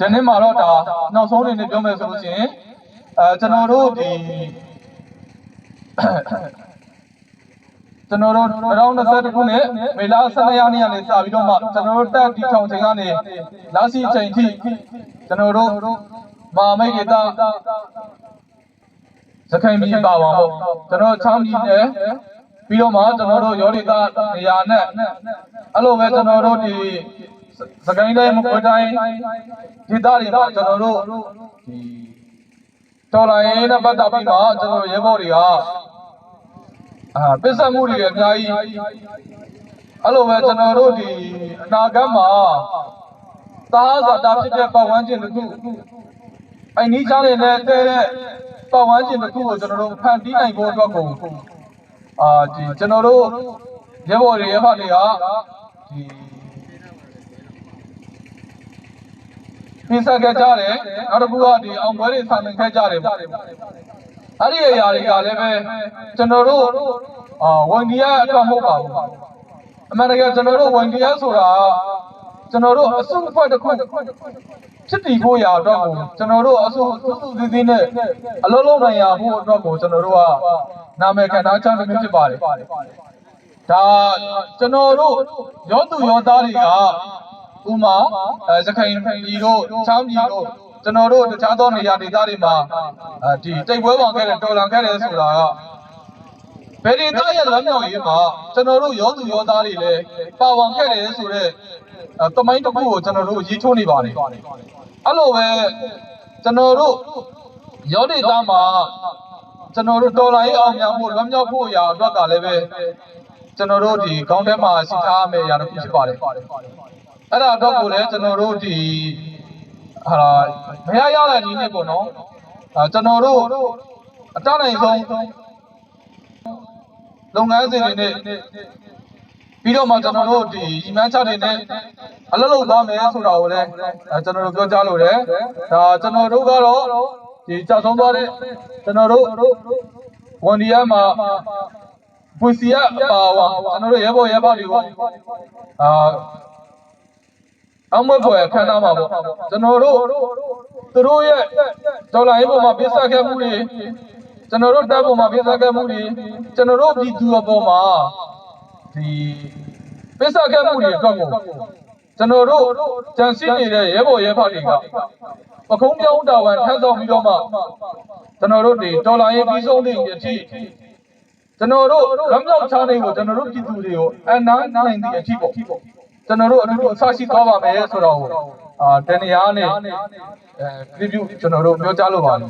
ဒီနေ့မှာတော့ဒါနောက်ဆုံးအနေနဲ့ပြောမယ်ဆိုလို့ရှိရင်အဲကျွန်တော်တို့ဒီကျွန်တော်တို့2020ခုနှစ်မေလ12ရက်နေ့ကနေစပြီးတော့မှကျွန်တော်တို့တက်ဒီထောင်ချိန်ကနေလာစီချိန်ထိကျွန်တော်တို့မာမိတ်ဒေတာစခိုင်ပြည်ပါပါပေါ့ကျွန်တော်ချောင်းပြည်နယ်ပြီးတော့မှကျွန်တော်တို့ရောဒေတာနေရာနဲ့အဲ့လိုပဲကျွန်တော်တို့ဒီ စကိုင်းတိုင်းမကွေးတိုင်းဒေသတွေမှာကျွန်တော်တို့ဒီတော်လိုင်းနဲ့ပတ်သက်ပြီးမှကျွန်တော်ရဲဘော်တွေကအာပစ္စမှုတွေအများကြီးအဲ့လိုပဲကျွန်တော်တို့ဒီအနာဂတ်မှာသာဇာတာဖြစ်တဲ့ပတ်ဝန်းကျင်တစ်ခုအဲ့နီးချားတဲ့နဲ့တဲ့ပတ်ဝန်းကျင်တစ်ခုကိုကျွန်တော်တို့ဖန်တီးနိုင်ဖို့အတွက်ကိုအာဒီကျွန်တော်တို့ရဲဘော်တွေရဲဖတွေကဒီ ပြင်ဆင်ခဲ့ကြတယ်နောက်တစ်ခုကဒီအောင်ပွဲတွေဆင်မြင်ခဲ့ကြတယ်ပေါ့အဲ့ဒီအရာတွေကလည်းပဲကျွန်တော်တို့အာဝန်ကြီးရအတွက်မဟုတ်ပါဘူးအမှန်တကယ်ကျွန်တော်တို့ဝန်ကြီးရဆိုတာကျွန်တော်တို့အစုအဖွဲ့တစ်ခုဖြစ်တည်ဖို့ရာအတွက်ကိုကျွန်တော်တို့အစုစုစုစည်းစည်းနဲ့အလုံးလုံးနိုင်ရဖို့အတွက်ကိုကျွန်တော်တို့ကနာမည်ခံထားချမ်းမျိုးဖြစ်ပါတယ်ဒါကျွန်တော်တို့ရောသူရောသားတွေက ဥမာအဲစခိုင်ပြည်တို့ချောင်းပြည်တို့ကျွန်တော်တို့တခြားသောနေရာဒေသတွေမှာအဲဒီတိတ်ပွဲပေါင်ခဲ့တဲ့တော်လန်ခဲ့တဲ့ဆိုတာကဘယ်ဒေသရဲ့လမ်းမြောက်ရေးမှာကျွန်တော်တို့ရောသူရောသားတွေလည်းပါဝင်ခဲ့တယ်ဆိုတော့တမိုင်းတစ်ခုကိုကျွန်တော်တို့ရေးထိုးနေပါတယ်အဲ့လိုပဲကျွန်တော်တို့ရောဒေသမှာကျွန်တော်တို့တော်လိုင်းအောင်မြောင်ဖို့လွမ်းမြောက်ဖို့ရာအတွက်ကလည်းပဲကျွန်တော်တို့ဒီခေါင်းထဲမှာစီထားမယ့်အရာတစ်ခုဖြစ်ပါတယ် အဲ့ဒါတော့ကိုလည်းကျွန်တော်တို့ဒီဟာမရရတဲ့နည်းနဲ့ပေါ့နော်အဲကျွန်တော်တို့အတတ်နိုင်ဆုံးလုပ်ငန်းစဉ်တွေနဲ့ပြီးတော့မှကျွန်တော်တို့ဒီညီမချတွေနဲ့အလုပ်လုပ်သွားမယ်ဆိုတာကိုလည်းအဲကျွန်တော်တို့ပြောကြားလိုတယ်ဒါကျွန်တော်တို့ကတော့ဒီကြောက်ဆုံးသွားတဲ့ကျွန်တော်တို့ဝန်ဒီယာမှာပွေစီရပါဝါကျွန်တော်တို့ရဲဘော်ရဲဘော်တွေကိုအာ အောင်မွေးပွဲခန်းသားမှာပေါ့ကျွန်တော်တို့သူတို့ရဲ့ဒေါ်လာရေးပေါ်မှာပြဿနာခဲ့မှုတွေကျွန်တော်တို့တပ်ပေါ်မှာပြဿနာခဲ့မှုတွေကျွန်တော်တို့ပြည်သူအပေါ်မှာဒီပြဿနာခဲ့မှုတွေအတွက်ကိုကျွန်တော်တို့ကြံစည်နေတဲ့ရဲဘော်ရဲဖတွေကပခုံးပြောင်းတာဝန်ထမ်းဆောင်ပြီးတော့မှကျွန်တော်တို့ဒီဒေါ်လာရေးပြီးဆုံးတဲ့အထိကျွန်တော်တို့ရမ်းမြောက်ချားနေကိုကျွန်တော်တို့ပြည်သူတွေကိုအနာနိုင်တဲ့အထိပေါ့ ကျွန်တော်တို့အတူတူအဆရှိသွားပါမယ်ဆိုတော့အာတန်ရာနဲ့အဲ review ကျွန်တော်တို့ပြောကြားလိုပါတယ်